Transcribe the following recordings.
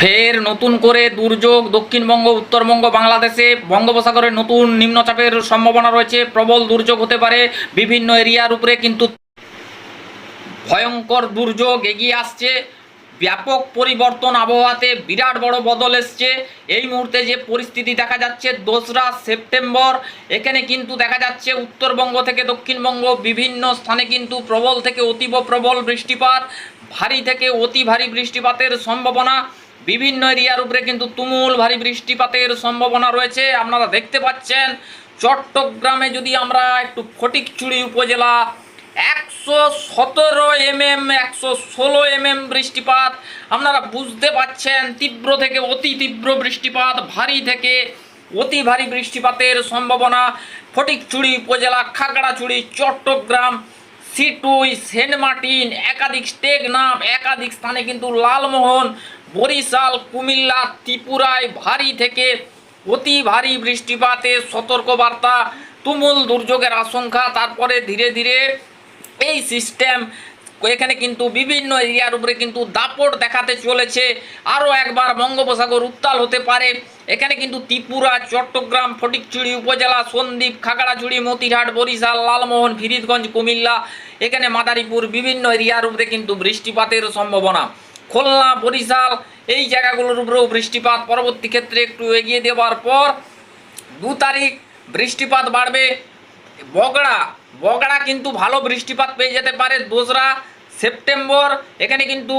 ফের নতুন করে দুর্যোগ দক্ষিণবঙ্গ, উত্তরবঙ্গ, বাংলাদেশে বঙ্গোপসাগরে নতুন নিম্নচাপের সম্ভাবনা রয়েছে। প্রবল দুর্যোগ হতে পারে বিভিন্ন এরিয়ার উপরে, কিন্তু ভয়ঙ্কর দুর্যোগ এগিয়ে আসছে। ব্যাপক পরিবর্তন আবহাওয়াতে বিরাট বড় বদল এসছে। এই মুহূর্তে যে পরিস্থিতি দেখা যাচ্ছে দোসরা সেপ্টেম্বর, এখানে কিন্তু দেখা যাচ্ছে উত্তরবঙ্গ থেকে দক্ষিণবঙ্গ বিভিন্ন স্থানে কিন্তু প্রবল থেকে অতীব প্রবল বৃষ্টিপাত, ভারী থেকে অতি ভারী বৃষ্টিপাতের সম্ভাবনা। বিভিন্ন এরিয়ার উপরে কিন্তু তুমুল ভারী বৃষ্টিপাতের সম্ভাবনা রয়েছে। আপনারা দেখতে পাচ্ছেন, চট্টগ্রামে যদি আমরা একটু ফটিকচুড়ি উপজেলা একশো সতেরো এমএম, একশো ষোলো এমএম বৃষ্টিপাত, আপনারা বুঝতে পাচ্ছেন, তীব্র থেকে অতি তীব্র বৃষ্টিপাত, ভারী থেকে অতি ভারী বৃষ্টিপাতের সম্ভাবনা। ফটিকচুড়ি উপজেলা, Khagrachhari, Chattogram, Sittwe saint Martin একাধিক টেকনাফ একাধিক স্থানে কিন্তু লালমোহন বরিশাল, কুমিল্লা, ত্রিপুরায় ভারী থেকে অতি ভারী বৃষ্টিপাতের সতর্কবার্তা, তুমুল দুর্যোগের আশঙ্কা। তারপরে ধীরে ধীরে এই সিস্টেম এখানে কিন্তু বিভিন্ন এরিয়ার উপরে কিন্তু দাপট দেখাতে চলেছে। আরও একবার বঙ্গোপসাগর উত্তাল হতে পারে। এখানে কিন্তু ত্রিপুরা, চট্টগ্রাম, ফটিকচুড়ি উপজেলা, সন্দ্বীপ, খাগড়াছড়ি মতিহাট বরিশাল, লালমোহন ফিরিদগঞ্জ কুমিল্লা, এখানে মাদারীপুর বিভিন্ন এরিয়ার উপরে কিন্তু বৃষ্টিপাতের সম্ভাবনা। খুলনা, বরিশাল, এই জায়গাগুলোর উপরেও বৃষ্টিপাত পরবর্তী ক্ষেত্রে একটু এগিয়ে দেওয়ার পর দু তারিখ বৃষ্টিপাত বাড়বে। বগড়া বগড়া কিন্তু ভালো বৃষ্টিপাত পেয়ে যেতে পারে দোসরা সেপ্টেম্বর। এখানে কিন্তু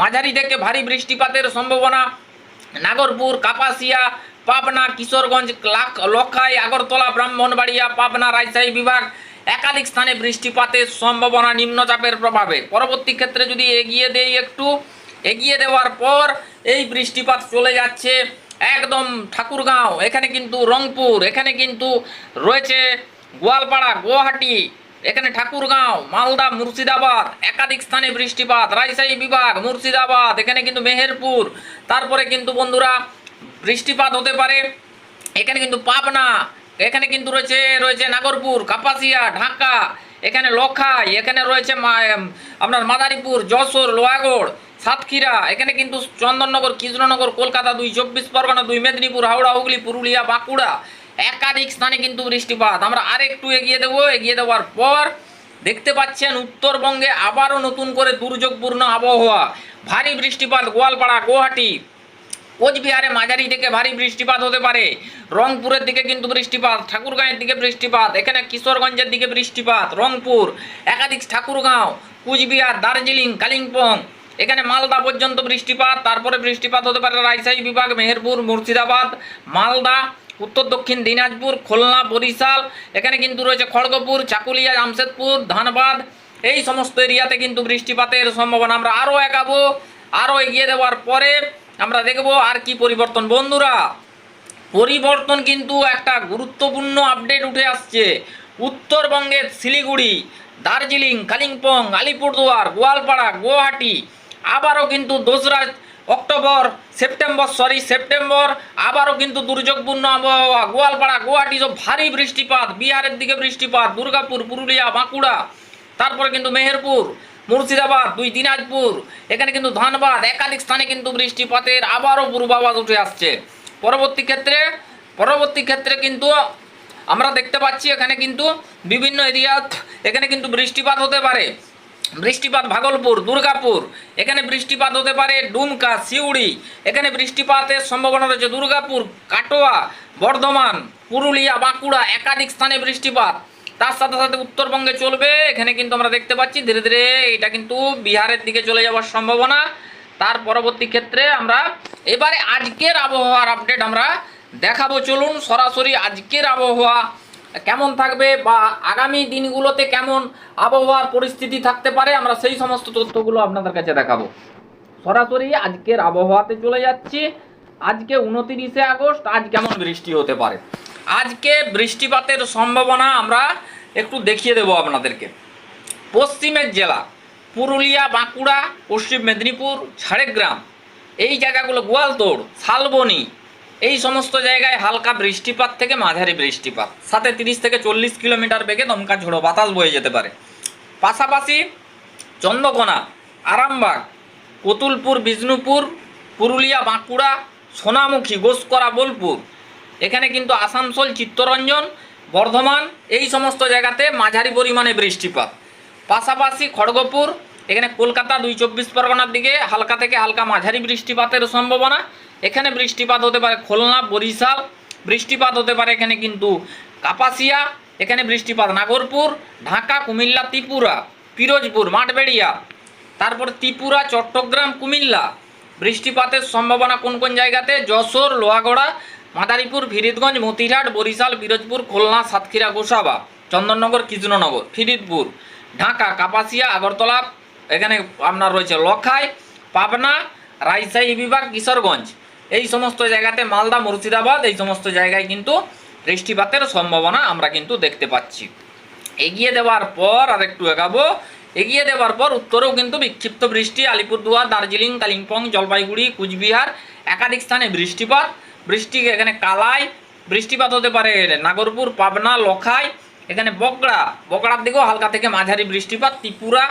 মাঝারি থেকে ভারী বৃষ্টিপাতের সম্ভাবনা। নাগরপুর, কাপাসিয়া, পাবনা, কিশোরগঞ্জ লখাই, আগরতলা, ব্রাহ্মণবাড়িয়া, পাবনা, রাজশাহী বিভাগ। একাধিক স্থানে বৃষ্টিপাতের সম্ভাবনা নিম্নচাপের প্রভাবে। পরবর্তী ক্ষেত্রে যদি এগিয়ে দেই একটু, এগিয়ে দেওয়ার পর এই বৃষ্টিপাত চলে যাচ্ছে একদম ঠাকুরগাঁও, এখানে কিন্তু রংপুর, এখানে কিন্তু রয়েছে গোয়ালপাড়া, গুয়াহাটি, এখানে ঠাকুরগাঁও, মালদা, মুর্শিদাবাদ, একাধিক স্থানে বৃষ্টিপাত, রাজশাহী বিভাগ, মুর্শিদাবাদ, এখানে কিন্তু মেহেরপুর, তারপরে কিন্তু বন্ধুরা বৃষ্টিপাত হতে পারে, এখানে কিন্তু পাবনা এখানে কিন্তু রয়েছে রয়েছে নাগরপুর, কাপাসিয়া, ঢাকা, এখানে লখাই এখানে রয়েছে আপনার মাদারীপুর, যশোর, লোহাগড়, সাতক্ষীরা, এখানে কিন্তু চন্দননগর, কৃষ্ণনগর, কলকাতা দুই, চব্বিশ পরগনা দুই, মেদিনীপুর, হাওড়া, হুগলি, পুরুলিয়া, বাঁকুড়া। একাধিক স্থানে কিন্তু বৃষ্টিপাত। আমরা আরেকটু এগিয়ে দেবো, এগিয়ে দেওয়ার পর দেখতে পাচ্ছেন উত্তরবঙ্গে আবারও নতুন করে দুর্যোগপূর্ণ আবহাওয়া। ভারী বৃষ্টিপাত গোয়ালপাড়া, গুয়াহাটি। কোচবিহারে মাঝারি থেকে ভারী বৃষ্টিপাত হতে পারে। রংপুরের দিকে কিন্তু বৃষ্টিপাত, ঠাকুরগাঁয়ের দিকে বৃষ্টিপাত, এখানে কিশোরগঞ্জের দিকে বৃষ্টিপাত, রংপুর, একাধিক ঠাকুরগাঁও, কুচবিহার, দার্জিলিং, কালিম্পং, এখানে মালদা পর্যন্ত বৃষ্টিপাত, তারপরে বৃষ্টিপাত হতে পারে রাজশাহী বিভাগ, মেহেরপুর, মুর্শিদাবাদ, মালদা, উত্তর দক্ষিণ দিনাজপুর, খুলনা, বরিশাল, এখানে কিন্তু রয়েছে খড়গপুর, চাকুলিয়া, জামশেদপুর, ধানবাদ। এই সমস্ত এরিয়াতে কিন্তু বৃষ্টিপাতের সম্ভাবনা আমরা আরও এগাবো, আরও এগিয়ে দেওয়ার পরে আমরা দেখব আর কি পরিবর্তন। বন্ধুরা, পরিবর্তন কিন্তু একটা গুরুত্বপূর্ণ আপডেট উঠে আসছে। উত্তরবঙ্গের শিলিগুড়ি, দার্জিলিং, কালিম্পং, আলিপুরদুয়ার, গোয়ালপাড়া, গুয়াহাটি, আবারও কিন্তু দোসরা অক্টোবর, সেপ্টেম্বর সরি সেপ্টেম্বর, আবারও কিন্তু দুর্যোগপূর্ণ আবহাওয়া। গোয়ালপাড়া, গুয়াহাটি সব ভারী বৃষ্টিপাত, বিহারের দিকে বৃষ্টিপাত, দুর্গাপুর, পুরুলিয়া, বাঁকুড়া, তারপরে কিন্তু মেহেরপুর মুর্শিদাবাদ, দুই দিনাজপুর। এখানে কিন্তু ধানবাদ, একাধিক স্থানে কিন্তু বৃষ্টিপাতের আবারও পূর্বাভাস উঠে আসছে। পরবর্তী ক্ষেত্রে পরবর্তী ক্ষেত্রে কিন্তু আমরা দেখতে পাচ্ছি এখানে কিন্তু বিভিন্ন এরিয়া, এখানে কিন্তু বৃষ্টিপাত হতে পারে। বৃষ্টিপাত ভাগলপুর, দুর্গাপুর, এখানে বৃষ্টিপাত হতে পারে ডুমকা, সিউড়ি, এখানে বৃষ্টিপাতের সম্ভাবনা রয়েছে দুর্গাপুর, কাটোয়া, বর্ধমান, পুরুলিয়া, বাঁকুড়া, একাধিক স্থানে বৃষ্টিপাত। তার সাথে সাথে উত্তরবঙ্গে চলবে। এখানে কিন্তু আমরা দেখতে পাচ্ছি ধীরে ধীরে এটা কিন্তু বিহারের দিকে চলে যাওয়ার সম্ভাবনা। তার পরবর্তী ক্ষেত্রে আমরা এবারে আজকের আবহাওয়ার আপডেট আমরা দেখাবো। চলুন সরাসরি আজকের আবহাওয়া কেমন থাকবে বা আগামী দিনগুলোতে কেমন আবহাওয়ার পরিস্থিতি থাকতে পারে আমরা সেই সমস্ত তথ্যগুলো আপনাদের কাছে দেখাবো। সরাসরি আজকের আবহাওয়াতে চলে যাচ্ছি। আজকে উনতিরিশে আগস্ট, আজ কেমন বৃষ্টি হতে পারে? আজকে বৃষ্টিপাতের সম্ভাবনা আমরা একটু দেখিয়ে দেবো আপনাদেরকে। পশ্চিমের জেলা, পুরুলিয়া, বাঁকুড়া, পশ্চিম মেদিনীপুর, ঝাড়গ্রাম, এই জায়গাগুলো গোয়ালতোড়, শালবনি, এই সমস্ত জায়গায় হালকা বৃষ্টিপাত থেকে মাঝারি বৃষ্টিপাত। সাথে তিরিশ থেকে চল্লিশ কিলোমিটার বেগে দমকা ঝোড়ো বাতাস বয়ে যেতে পারে। পাশাপাশি চন্দ্রকোনা, আরামবাগ, কতুলপুর, বিষ্ণুপুর, পুরুলিয়া, বাঁকুড়া, সোনামুখী, গোসকরা, বোলপুর এখানে কিন্তু আসানসোল, চিত্তরঞ্জন, বর্ধমান, এই সমস্ত জায়গাতে মাঝারি পরিমাণে বৃষ্টিপাত। পাশাপাশি খড়গপুর, এখানে কলকাতা দুই চব্বিশ পরগনার দিকে হালকা থেকে হালকা মাঝারি বৃষ্টিপাতের সম্ভাবনা। এখানে বৃষ্টিপাত হতে পারে খুলনা, বরিশাল, বৃষ্টিপাত হতে পারে এখানে কিন্তু কাপাসিয়া, এখানে বৃষ্টিপাত নাগরপুর, ঢাকা, কুমিল্লা, ত্রিপুরা, পিরোজপুর, মাঠবেড়িয়া, তারপর ত্রিপুরা, চট্টগ্রাম, কুমিল্লা। বৃষ্টিপাতের সম্ভাবনা কোন কোন জায়গাতে? যশোর, লোহাগড়া মাদারীপুর, ফিরিদগঞ্জ মতিরহাট বরিশাল পিরোজপুর খুলনা, সাতক্ষীরা, গোসাবা, চন্দননগর কৃষ্ণনগর ফিরিদপুর, ঢাকা, কাপাসিয়া, আগরতলা, এখানে আপনার রয়েছে লখাই, পাবনা, রাজশাহী, বিভাগ, কিশোরগঞ্জ। এই সমস্ত জায়গাতে মালদা, মুর্শিদাবাদ, এই সমস্ত জায়গায় কিন্তু বৃষ্টিপাতের সম্ভাবনা আমরা কিন্তু দেখতে পাচ্ছি। এগিয়ে দেওয়ার পর আর একটু এগাবো। এগিয়ে দেওয়ার পর উত্তরেও কিন্তু বিক্ষিপ্ত বৃষ্টি, আলিপুরদুয়ার, দার্জিলিং, কালিম্পং, জলপাইগুড়ি, কুচবিহার, একাধিক স্থানে বৃষ্টিপাত। বৃষ্টি এখানে কালাই, বৃষ্টিপাত হতে পারে নাগরপুর, পাবনা, লখাই, এখানে বকড়া। বকড়ার দিকেও হালকা থেকে মাঝারি বৃষ্টিপাত, ত্রিপুরা,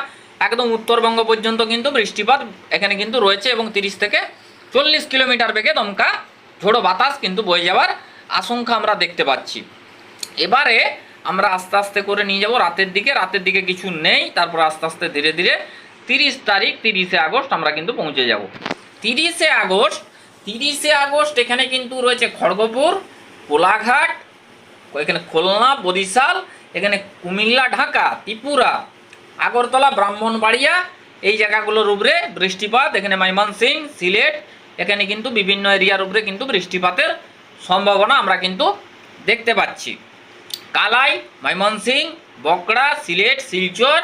একদম উত্তরবঙ্গ পর্যন্ত কিন্তু বৃষ্টিপাত এখানে কিন্তু রয়েছে এবং তিরিশ থেকে চল্লিশ কিলোমিটার বেগে দমকা ঝোড়ো বাতাস কিন্তু বয়ে যাওয়ার আশঙ্কা আমরা দেখতে পাচ্ছি। এবারে আমরা আস্তে আস্তে করে নিয়ে যাব রাতের দিকে। রাতের দিকে কিছু নেই, তারপর আস্তে আস্তে ধীরে ধীরে তিরিশ তারিখ, তিরিশে আগস্ট আমরা কিন্তু পৌঁছে যাব। তিরিশে আগস্ট তিরিশে আগস্ট, এখানে কিন্তু রয়েছে খড়গপুর, কোলাঘাট, এখানে খুলনা, বরিশাল, এখানে কুমিল্লা, ঢাকা, ত্রিপুরা, আগরতলা, ব্রাহ্মণবাড়িয়া, এই জায়গাগুলোর উপরে বৃষ্টিপাত, এখানে ময়মনসিং, সিলেট, এখানে কিন্তু বিভিন্ন এরিয়ার উপরে কিন্তু বৃষ্টিপাতের সম্ভাবনা আমরা কিন্তু দেখতে পাচ্ছি। কালাই, ময়মনসিং বকড়া সিলেট, শিলচর,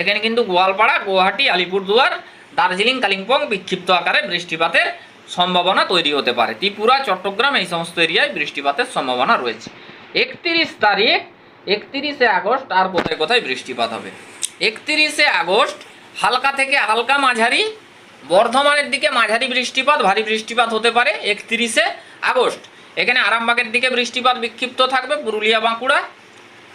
এখানে কিন্তু গোয়ালপাড়া, গুয়াহাটি, আলিপুরদুয়ার, দার্জিলিং, কালিম্পং বিক্ষিপ্ত আকারে বৃষ্টিপাতের সম্ভাবনা তৈরি হতে পারে। ত্রিপুরা, চট্টগ্রাম এই সমস্ত এরিয়ায় বৃষ্টিপাতের সম্ভাবনা রয়েছে। একত্রিশ তারিখ, একত্রিশে আগস্ট আর কোথায় কোথায় বৃষ্টিপাত হবে? একত্রিশে আগস্ট, হালকা থেকে হালকা মাঝারি, বর্ধমানের দিকে মাঝারি বৃষ্টিপাত, ভারী বৃষ্টিপাত হতে পারে একত্রিশে আগস্ট। এখানে আরামবাগের দিকে বৃষ্টিপাত বিক্ষিপ্ত থাকবে, পুরুলিয়া, বাঁকুড়া,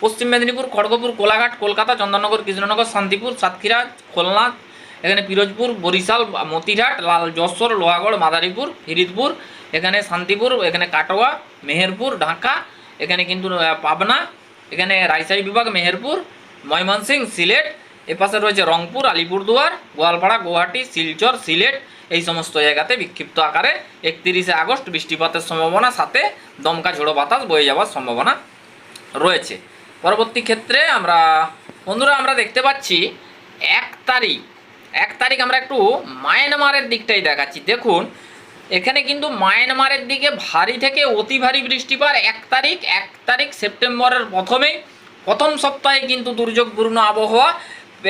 পশ্চিম মেদিনীপুর, খড়গপুর, কোলাঘাট, কলকাতা, চন্দননগর, কৃষ্ণনগর, শান্তিপুর, সাতক্ষীরা, খুলনা এখানে পিরোজপুর, বরিশাল, মতিরহাট, লাল যশোর, লোহাগড়, মাদারীপুর, ফিরিদপুর, এখানে শান্তিপুর, এখানে কাটোয়া, মেহেরপুর, ঢাকা, এখানে কিন্তু পাবনা, এখানে রাজশাহী বিভাগ, মেহেরপুর ময়মনসিং সিলেট এপাশে রয়েছে রংপুর, আলিপুরদুয়ার, গোয়ালপাড়া, গুয়াহাটি, শিলচর, সিলেট, এই সমস্ত জায়গাতে বিক্ষিপ্ত আকারে একত্রিশে আগস্ট বৃষ্টিপাতের সম্ভাবনা, সাথে দমকা ঝোড়ো বাতাস বয়ে যাওয়ার সম্ভাবনা রয়েছে। পরবর্তী ক্ষেত্রে আমরা, বন্ধুরা, আমরা দেখতে পাচ্ছি এক তারিখ এক তারিখ আমরা একটু মায়ানমারের দিকটাই দেখাচ্ছি। দেখুন, এখানে কিন্তু মায়ানমারের দিকে ভারী থেকে অতি ভারী বৃষ্টিপাত এক তারিখ এক তারিখ সেপ্টেম্বরের প্রথমেই প্রথম সপ্তাহে কিন্তু দুর্যোগপূর্ণ আবহাওয়া।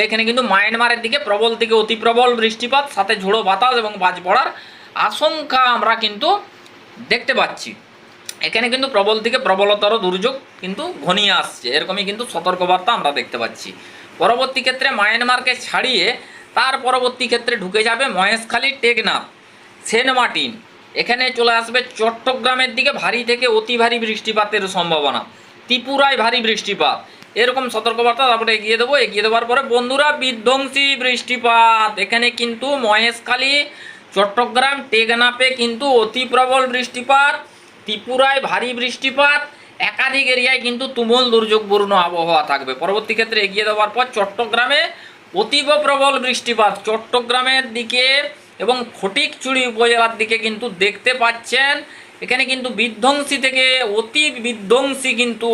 এখানে কিন্তু মায়ানমারের দিকে প্রবল থেকে অতি প্রবল বৃষ্টিপাত, সাথে ঝোড়ো বাতাস এবং বাজ পড়ার আশঙ্কা আমরা কিন্তু দেখতে পাচ্ছি। এখানে কিন্তু প্রবল থেকে প্রবলতর দুর্যোগ কিন্তু ঘনিয়ে আসছে। এরকমই কিন্তু সতর্কবার্তা আমরা দেখতে পাচ্ছি। পরবর্তী ক্ষেত্রে মায়ানমারকে ছাড়িয়ে তার পরবর্তী ক্ষেত্রে ঢুকে যাবে মহেশখালী টেকনাফ, সেন্ট মার্টিন। এখানে চলে আসবে চট্টগ্রামের দিকে ভারী থেকে অতি ভারী বৃষ্টিপাতের সম্ভাবনা। ত্রিপুরায় ভারী বৃষ্টিপাত। এরকম সতর্কবার্তা তারপরে এগিয়ে দেবো। এগিয়ে দেওয়ার পরে বন্ধুরা বিধ্বংসী বৃষ্টিপাত। এখানে কিন্তু মহেশখালী, চট্টগ্রাম, টেকনাফে কিন্তু অতি প্রবল বৃষ্টিপাত। ত্রিপুরায় ভারী বৃষ্টিপাত। একাধিক এরিয়ায় কিন্তু তুমুল দুর্যোগপূর্ণ আবহাওয়া থাকবে। পরবর্তী ক্ষেত্রে এগিয়ে দেওয়ার পর চট্টগ্রামে অতীব প্রবল বৃষ্টিপাত। চট্টগ্রামের দিকে এবং ফটিকচুড়ি উপজেলার দিকে কিন্তু দেখতে পাচ্ছেন। এখানে কিন্তু বিধ্বংসী থেকে অতি বিধ্বংসী কিন্তু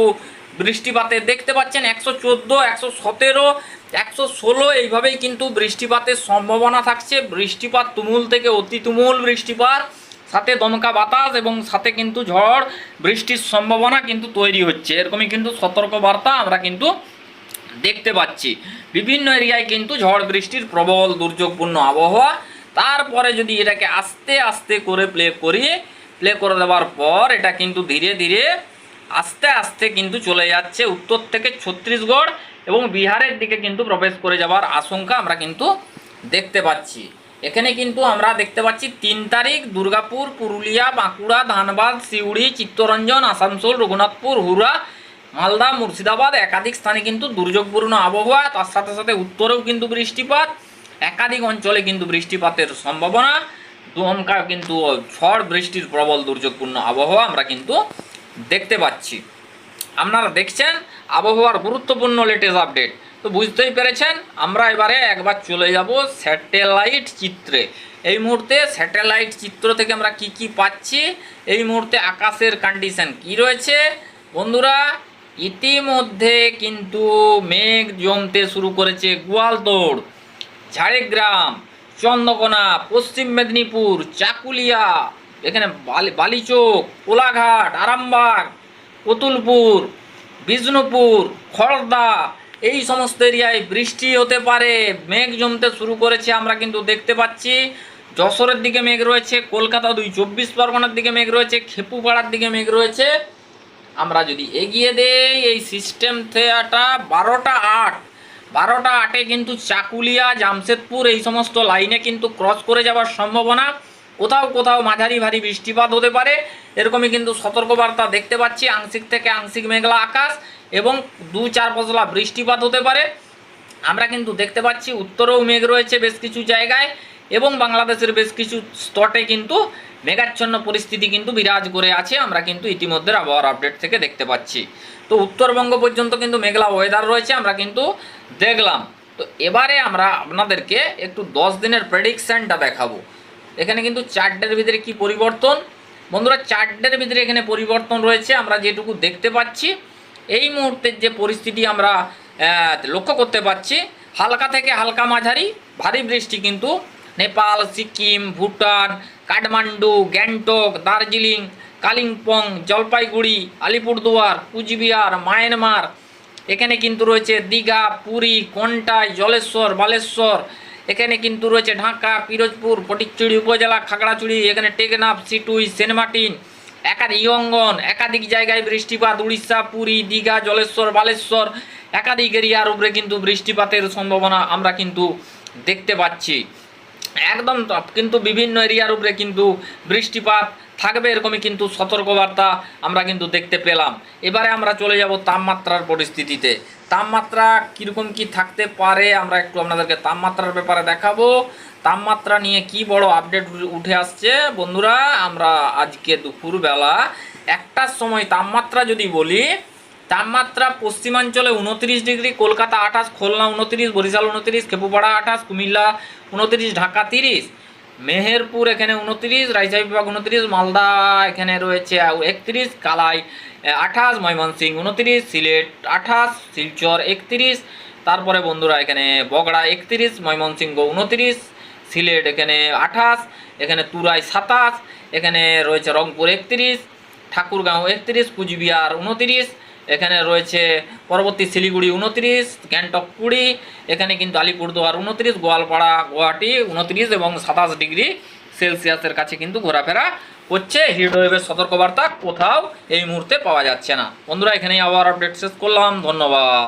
বৃষ্টিপাতে দেখতে পাচ্ছেন। একশো চোদ্দ, একশো সতেরো, একশো ষোলো এইভাবেই কিন্তু বৃষ্টিপাতের সম্ভাবনা থাকছে। বৃষ্টিপাত তুমুল থেকে অতি তুমুল বৃষ্টিপাত, সাথে দমকা বাতাস এবং সাথে কিন্তু ঝড়, বৃষ্টির সম্ভাবনা কিন্তু তৈরি হচ্ছে। এরকমই কিন্তু সতর্কবার্তা আমরা কিন্তু দেখতে পাচ্ছি। বিভিন্ন এরিয়ায় কিন্তু ঝড় বৃষ্টির প্রবল দুর্যোগপূর্ণ আবহাওয়া। তারপরে যদি এটাকে আস্তে আস্তে করে প্লে করি প্লে করে দেওয়ার পর এটা কিন্তু ধীরে ধীরে আস্তে আস্তে কিন্তু চলে যাচ্ছে উত্তর থেকে ছত্তিশগড় এবং বিহারের দিকে কিন্তু প্রবেশ করে যাওয়ার আশঙ্কা আমরা কিন্তু দেখতে পাচ্ছি। এখানে কিন্তু আমরা দেখতে পাচ্ছি তিন তারিখ, দুর্গাপুর, পুরুলিয়া, বাঁকুড়া, ধানবাদ, সিউড়ি, চিত্তরঞ্জন, আসানসোল, রঘুনাথপুর হুরা মালদা, মুর্শিদাবাদ, একাধিক স্থানে কিন্তু দুর্যোগপূর্ণ আবহাওয়া, তার সাথে সাথে উত্তরেও কিন্তু বৃষ্টিপাত, একাধিক অঞ্চলে কিন্তু বৃষ্টিপাতের সম্ভাবনা দমকা কিন্তু ঝড় বৃষ্টির প্রবল দুর্যোগপূর্ণ আবহাওয়া আমরা কিন্তু দেখতে পাচ্ছি। আপনারা দেখছেন আবহাওয়ার গুরুত্বপূর্ণ লেটেস্ট আপডেট তো বুঝতেই পেরেছেন, আমরা এবারে একবার চলে যাব স্যাটেলাইট চিত্রে। এই মুহূর্তে স্যাটেলাইট চিত্র থেকে আমরা কি কি পাচ্ছি, এই মুহূর্তে আকাশের কন্ডিশন কি রয়েছে? বন্ধুরা ইতিমধ্যে কিন্তু মেঘ জমতে শুরু করেছে গোয়ালতোড়, ঝাড়গ্রাম, চন্দ্রকোনা, পশ্চিম মেদিনীপুর, চাকুলিয়া, এখানে বালি, বালিচোক, কোলাঘাট, আরামবাগ কতুলপুর বিষ্ণুপুর খড়দা এই সমস্ত এরিয়ায় বৃষ্টি হতে পারে। মেঘ জমতে শুরু করেছে আমরা কিন্তু দেখতে পাচ্ছি। যশোরের দিকে মেঘ রয়েছে, কলকাতা দুই চব্বিশ পরগনার দিকে মেঘ রয়েছে, খেপুপাড়ার দিকে মেঘ রয়েছে। আমরা যদি এগিয়ে দেই, এই সিস্টেম থেয়াটা বারোটা আট। বারোটা আটে কিন্তু চাকুলিয়া, জামশেদপুর এই সমস্ত লাইনে কিন্তু ক্রস করে যাওয়ার সম্ভাবনা। কোথাও কোথাও মাঝারি ভারী বৃষ্টিপাত হতে পারে। এরকমই কিন্তু সতর্কবার্তা দেখতে পাচ্ছি, আংশিক থেকে আংশিক মেঘলা আকাশ এবং দু চার পশলা বৃষ্টিপাত হতে পারে। আমরা কিন্তু দেখতে পাচ্ছি, উত্তরেও মেঘ রয়েছে বেশ কিছু জায়গায়। এবং বাংলাদেশের বেশ কিছু স্তটে কিন্তু মেঘাচ্ছন্ন পরিস্থিতি কিন্তু বিরাজ করে আছে। আমরা কিন্তু ইতিমধ্যে আবহাওয়ার আপডেট থেকে দেখতে পাচ্ছি। তো উত্তরবঙ্গ পর্যন্ত কিন্তু মেঘলা ওয়েদার রয়েছে, আমরা কিন্তু দেখলাম। তো এবারে আমরা আপনাদেরকে একটু দশ দিনের প্রেডিকশানটা দেখাবো। এখানে কিন্তু চারটের ভিতরে কি পরিবর্তন? বন্ধুরা, চারটের ভিতরে এখানে পরিবর্তন রয়েছে, আমরা যেটুকু দেখতে পাচ্ছি। এই মুহূর্তের যে পরিস্থিতি আমরা লক্ষ্য করতে পাচ্ছি, হালকা থেকে হালকা মাঝারি, ভারী বৃষ্টি কিন্তু নেপাল, সিকিম, ভুটান, কাঠমান্ডু, গ্যাংটক, দার্জিলিং, কালিম্পং, জলপাইগুড়ি, আলিপুরদুয়ার, কুচবিহার, মায়ানমার। এখানে কিন্তু রয়েছে দীঘা, পুরী, কন্টাই, জলেশ্বর, বালেশ্বর। এখানে কিন্তু রয়েছে ঢাকা, পিরোজপুর, ফটিকচুড়ি উপজেলা, খাগড়াছড়ি, এখানে টেকনাফ, সিটুই সেনমার্টিন একাধিক ইয়ঙ্গন, একাধিক জায়গায় বৃষ্টিপাত, উড়িষ্যা, পুরী, দীঘা, জলেশ্বর, বালেশ্বর। একাধিক এরিয়ার উপরে কিন্তু বৃষ্টিপাতের সম্ভাবনা আমরা কিন্তু দেখতে পাচ্ছি। একদম তো কিন্তু বিভিন্ন এরিয়ার উপরে কিন্তু বৃষ্টিপাত থাকবে, এরকমই কিন্তু সতর্কবার্তা আমরা কিন্তু দেখতে পেলাম। এবারে আমরা চলে যাব তাপমাত্রার পরিস্থিতিতে। তাপমাত্রা কীরকম কি থাকতে পারে আমরা একটু আপনাদেরকে তাপমাত্রার ব্যাপারে দেখাবো। তাপমাত্রা নিয়ে কি বড় আপডেট উঠে আসছে? বন্ধুরা, আমরা আজকে দুপুরবেলা একটার সময় তাপমাত্রা যদি বলি তাপমাত্রা পশ্চিমাঞ্চলে উনত্রিশ ডিগ্রি, কলকাতা আঠাশ, খুলনা উনত্রিশ, বরিশাল উনত্রিশ, খেপুপাড়া আঠাশ, কুমিল্লা উনত্রিশ, ঢাকা তিরিশ, মেহেরপুর এখানে উনত্রিশ, রাজশাহী বিভাগ উনত্রিশ, মালদা এখানে রয়েছে একত্রিশ, কালাই আঠাশ, ময়মনসিংহ উনত্রিশ, সিলেট আঠাশ, শিলচর একত্রিশ, তারপরে বন্ধুরা এখানে বগড়া একত্রিশ, ময়মনসিংহ উনত্রিশ, সিলেট এখানে আঠাশ, এখানে তুরাই সাতাশ, এখানে রয়েছে রংপুর একত্রিশ, ঠাকুরগাঁও একত্রিশ, কুচবিহার উনত্রিশ এখানে রয়েছে পরবর্তী শিলিগুড়ি উনত্রিশ, গ্যাংটক কুড়ি, এখানে কিন্তু আলিপুরদুয়ার উনত্রিশ, গোয়ালপাড়া, গুয়াহাটি উনত্রিশ এবং সাতাশ ডিগ্রি সেলসিয়াসের কাছে কিন্তু ঘোরাফেরা করছে। হিটওয়েভের সতর্কবার্তা কোথাও এই মুহূর্তে পাওয়া যাচ্ছে না। বন্ধুরা, এখানেই আবার আপডেট শেষ করলাম। ধন্যবাদ।